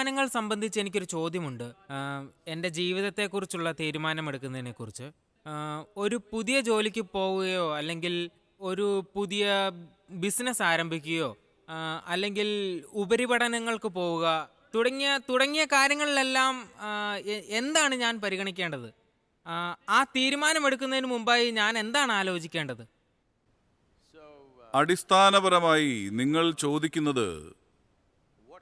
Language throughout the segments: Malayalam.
തീരുമാനങ്ങൾ സംബന്ധിച്ച് എനിക്കൊരു ചോദ്യമുണ്ട്. എന്റെ ജീവിതത്തെക്കുറിച്ചുള്ള തീരുമാനമെടുക്കുന്നതിനെക്കുറിച്ച്. കുറിച്ച് ഒരു പുതിയ ജോലിക്ക് പോവുകയോ അല്ലെങ്കിൽ ഒരു പുതിയ ബിസിനസ് ആരംഭിക്കുകയോ അല്ലെങ്കിൽ ഉപരിപഠനങ്ങൾക്ക് പോവുക തുടങ്ങിയ തുടങ്ങിയ കാര്യങ്ങളിലെല്ലാം എന്താണ് ഞാൻ പരിഗണിക്കേണ്ടത്? ആ തീരുമാനമെടുക്കുന്നതിന് മുമ്പായി ഞാൻ എന്താണ് ആലോചിക്കേണ്ടത്? അടിസ്ഥാനപരമായി നിങ്ങൾ ചോദിക്കുന്നത്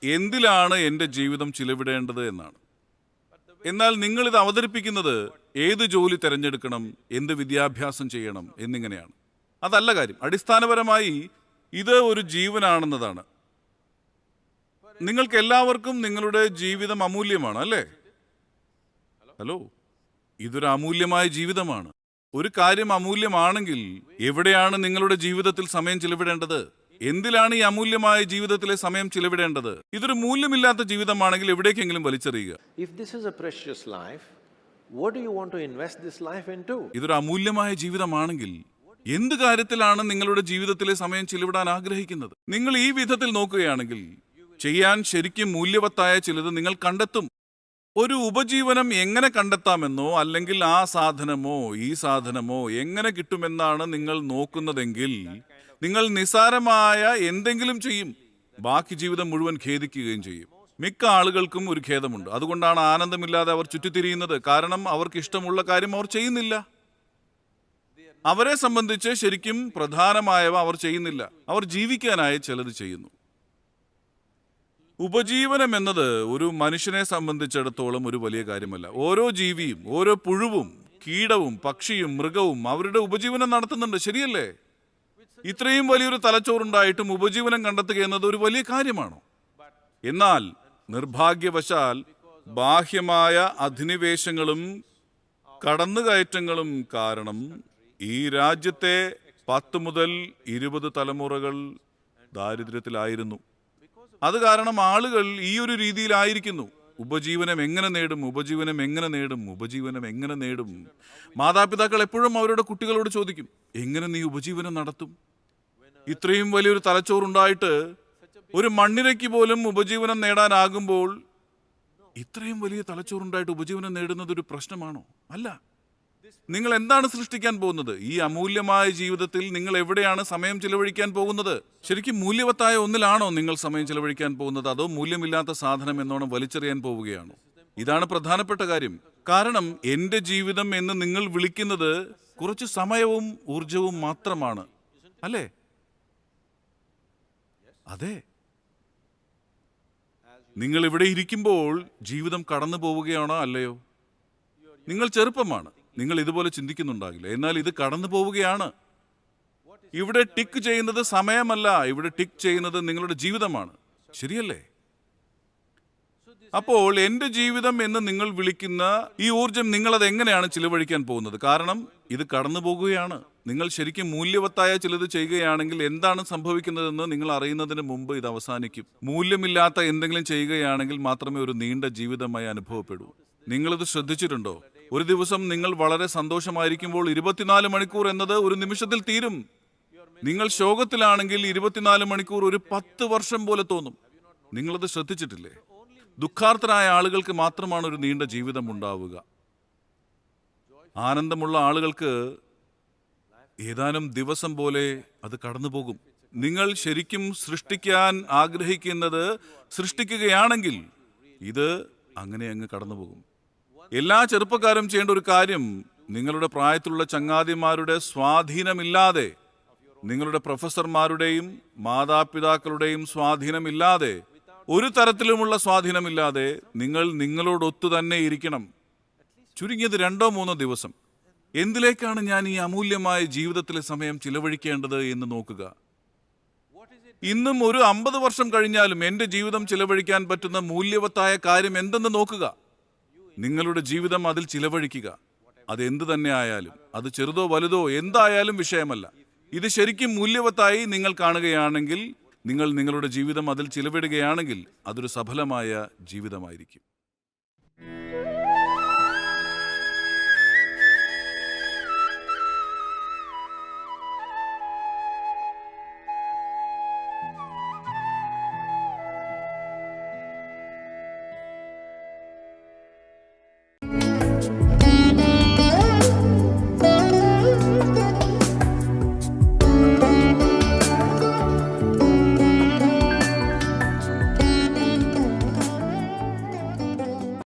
എന്തിലാണ് എന്റെ ജീവിതം ചിലവിടേണ്ടത് എന്നാണ്. എന്നാൽ നിങ്ങളിത് അവതരിപ്പിക്കുന്നത് ഏത് ജോലി തിരഞ്ഞെടുക്കണം എന്ത് വിദ്യാഭ്യാസം ചെയ്യണം എന്നിങ്ങനെയാണ്. അതല്ല കാര്യം അടിസ്ഥാനപരമായി ഇത് ഒരു ജീവനാണെന്നതാണ്. നിങ്ങൾക്ക് എല്ലാവർക്കും നിങ്ങളുടെ ജീവിതം അമൂല്യമാണ് അല്ലേ? ഹലോ ഇതൊരു അമൂല്യമായ ജീവിതമാണ്. ഒരു കാര്യം അമൂല്യമാണെങ്കിൽ എവിടെയാണ് നിങ്ങളുടെ ജീവിതത്തിൽ സമയം ചിലവിടേണ്ടത്? എന്തിലാണ് ഈ അമൂല്യമായ ജീവിതത്തിലെ സമയം ചിലവിടേണ്ടത്? ഇതൊരു മൂല്യമില്ലാത്ത ജീവിതമാണെങ്കിൽ എവിടേക്കെങ്കിലും വലിച്ചെറിയുക. Is a precious life, what do you want to invest this life into? ഇതൊരു അമൂല്യമായ ജീവിതമാണെങ്കിൽ എന്ത് കാര്യത്തിലാണ് നിങ്ങളുടെ ജീവിതത്തിലെ സമയം ചിലവിടാൻ ആഗ്രഹിക്കുന്നത്? നിങ്ങൾ ഈ വിധത്തിൽ നോക്കുകയാണെങ്കിൽ ചെയ്യാൻ ശരിക്കും മൂല്യവത്തായ ചിലത് നിങ്ങൾ കണ്ടെത്തും. ഒരു ഉപജീവനം എങ്ങനെ കണ്ടെത്താമെന്നോ അല്ലെങ്കിൽ ആ സാധനമോ ഈ സാധനമോ എങ്ങനെ കിട്ടുമെന്നാണ് നിങ്ങൾ നോക്കുന്നതെങ്കിൽ നിങ്ങൾ നിസാരമായ എന്തെങ്കിലും ചെയ്യും. ബാക്കി ജീവിതം മുഴുവൻ ഖേദിക്കുകയും ചെയ്യും. മിക്ക ആളുകൾക്കും ഒരു ഖേദമുണ്ട്. അതുകൊണ്ടാണ് ആനന്ദമില്ലാതെ അവർ ചുറ്റിത്തിരിയുന്നത്. കാരണം അവർക്ക് ഇഷ്ടമുള്ള കാര്യം അവർ ചെയ്യുന്നില്ല. അവരെ സംബന്ധിച്ച് ശരിക്കും പ്രധാനമായവ അവർ ചെയ്യുന്നില്ല. അവർ ജീവിക്കാനായി ചിലത് ചെയ്യുന്നു. ഉപജീവനം എന്നത് ഒരു മനുഷ്യനെ സംബന്ധിച്ചിടത്തോളം ഒരു വലിയ കാര്യമല്ല. ഓരോ ജീവിയും ഓരോ പുഴുവും കീടവും പക്ഷിയും മൃഗവും അവരുടെ ഉപജീവനം നടത്തുന്നുണ്ട്. ശരിയല്ലേ? ഇത്രയും വലിയൊരു തലച്ചോറുണ്ടായിട്ടും ഉപജീവനം കണ്ടെത്തുക എന്നത് ഒരു വലിയ കാര്യമാണോ? എന്നാൽ നിർഭാഗ്യവശാൽ ബാഹ്യമായ അധിനിവേശങ്ങളും കടന്നുകയറ്റങ്ങളും കാരണം ഈ രാജ്യത്തെ പത്ത് മുതൽ ഇരുപത് തലമുറകൾ ദാരിദ്ര്യത്തിലായിരുന്നു. അത് കാരണം ആളുകൾ ഈ ഒരു രീതിയിലായിരിക്കുന്നു. ഉപജീവനം എങ്ങനെ നേടും ഉപജീവനം എങ്ങനെ നേടും ഉപജീവനം എങ്ങനെ നേടും? മാതാപിതാക്കൾ എപ്പോഴും അവരുടെ കുട്ടികളോട് ചോദിക്കും എങ്ങനെ നീ ഉപജീവനം നടത്തും? ഇത്രയും വലിയൊരു തലച്ചോറുണ്ടായിട്ട് ഒരു മണ്ണിരയ്ക്ക് പോലും ഉപജീവനം നേടാനാകുമ്പോൾ ഇത്രയും വലിയ തലച്ചോറുണ്ടായിട്ട് ഉപജീവനം നേടുന്നത് ഒരു പ്രശ്നമാണോ? അല്ല. നിങ്ങൾ എന്താണ് സൃഷ്ടിക്കാൻ പോകുന്നത്? ഈ അമൂല്യമായ ജീവിതത്തിൽ നിങ്ങൾ എവിടെയാണ് സമയം ചിലവഴിക്കാൻ പോകുന്നത്? ശരിക്കും മൂല്യവത്തായ ഒന്നിലാണോ നിങ്ങൾ സമയം ചിലവഴിക്കാൻ പോകുന്നത്? അതോ മൂല്യമില്ലാത്ത സാധനം എന്നോണം വലിച്ചെറിയാൻ പോവുകയാണോ? ഇതാണ് പ്രധാനപ്പെട്ട കാര്യം. കാരണം എന്റെ ജീവിതം എന്ന് നിങ്ങൾ വിളിക്കുന്നത് കുറച്ച് സമയവും ഊർജവും മാത്രമാണ്. അല്ലേ? അതെ. നിങ്ങൾ ഇവിടെ ഇരിക്കുമ്പോൾ ജീവിതം കടന്നു പോവുകയാണോ അല്ലയോ? നിങ്ങൾ ചെറുപ്പമാണ്. നിങ്ങൾ ഇതുപോലെ ചിന്തിക്കുന്നുണ്ടാകില്ല. എന്നാൽ ഇത് കടന്നു പോവുകയാണ്. ഇവിടെ ടിക്ക് ചെയ്യുന്നത് സമയമല്ല. ഇവിടെ ടിക്ക് ചെയ്യുന്നത് നിങ്ങളുടെ ജീവിതമാണ്. ശരിയല്ലേ? അപ്പോൾ എന്റെ ജീവിതം എന്ന് നിങ്ങൾ വിളിക്കുന്ന ഈ ഊർജം നിങ്ങളത് എങ്ങനെയാണ് ചിലവഴിക്കാൻ പോകുന്നത്? കാരണം ഇത് കടന്നു പോകുകയാണ്. നിങ്ങൾ ശരിക്കും മൂല്യവത്തായ ചിലത് ചെയ്യുകയാണെങ്കിൽ എന്താണ് സംഭവിക്കുന്നതെന്ന് നിങ്ങൾ അറിയുന്നതിന് മുമ്പ് ഇത് അവസാനിക്കും. മൂല്യമില്ലാത്ത എന്തെങ്കിലും ചെയ്യുകയാണെങ്കിൽ മാത്രമേ ഒരു നീണ്ട ജീവിതമായി അനുഭവപ്പെടൂ. നിങ്ങളിത് ശ്രദ്ധിച്ചിട്ടുണ്ടോ? ഒരു ദിവസം നിങ്ങൾ വളരെ സന്തോഷമായിരിക്കുമ്പോൾ ഇരുപത്തിനാല് മണിക്കൂർ എന്നത് ഒരു നിമിഷത്തിൽ തീരും. നിങ്ങൾ ശോകത്തിലാണെങ്കിൽ ഇരുപത്തിനാല് മണിക്കൂർ ഒരു പത്ത് വർഷം പോലെ തോന്നും. നിങ്ങളത് ശ്രദ്ധിച്ചിട്ടില്ലേ? ദുഃഖാർത്ഥരായ ആളുകൾക്ക് മാത്രമാണ് ഒരു നീണ്ട ജീവിതം ഉണ്ടാവുക. ആനന്ദമുള്ള ആളുകൾക്ക് ഏതാനും ദിവസം പോലെ അത് കടന്നു പോകും നിങ്ങൾ ശരിക്കും സൃഷ്ടിക്കാൻ ആഗ്രഹിക്കുന്നത് സൃഷ്ടിക്കുകയാണെങ്കിൽ ഇത് അങ്ങനെ അങ്ങ് കടന്നുപോകും. എല്ലാ ചെറുപ്പക്കാരും ചെയ്യേണ്ട ഒരു കാര്യം നിങ്ങളുടെ പ്രായത്തിലുള്ള ചങ്ങാതിമാരുടെ സ്വാധീനമില്ലാതെ നിങ്ങളുടെ പ്രൊഫസർമാരുടെയും മാതാപിതാക്കളുടെയും സ്വാധീനമില്ലാതെ ഒരു തരത്തിലുമുള്ള സ്വാധീനമില്ലാതെ നിങ്ങൾ നിങ്ങളോടൊത്തു തന്നെ ഇരിക്കണം. ചുരുങ്ങിയത് രണ്ടോ മൂന്നോ ദിവസം. എന്തിലേക്കാണ് ഞാൻ ഈ അമൂല്യമായ ജീവിതത്തിലെ സമയം ചിലവഴിക്കേണ്ടത് എന്ന് നോക്കുക. ഇന്നും ഒരു അമ്പത് വർഷം കഴിഞ്ഞാലും എന്റെ ജീവിതം ചിലവഴിക്കാൻ പറ്റുന്ന മൂല്യവത്തായ കാര്യം എന്തെന്ന് നോക്കുക. നിങ്ങളുടെ ജീവിതം അതിൽ ചിലവഴിക്കുക. അത് എന്തു തന്നെ ആയാലും അത് ചെറുതോ വലുതോ എന്തായാലും വിഷയമല്ല. ഇത് ശരിക്കും മൂല്യവത്തായി നിങ്ങൾ കാണുകയാണെങ്കിൽ നിങ്ങൾ നിങ്ങളുടെ ജീവിതം അതിൽ ചിലവിടുകയാണെങ്കിൽ അതൊരു സഫലമായ ജീവിതമായിരിക്കും.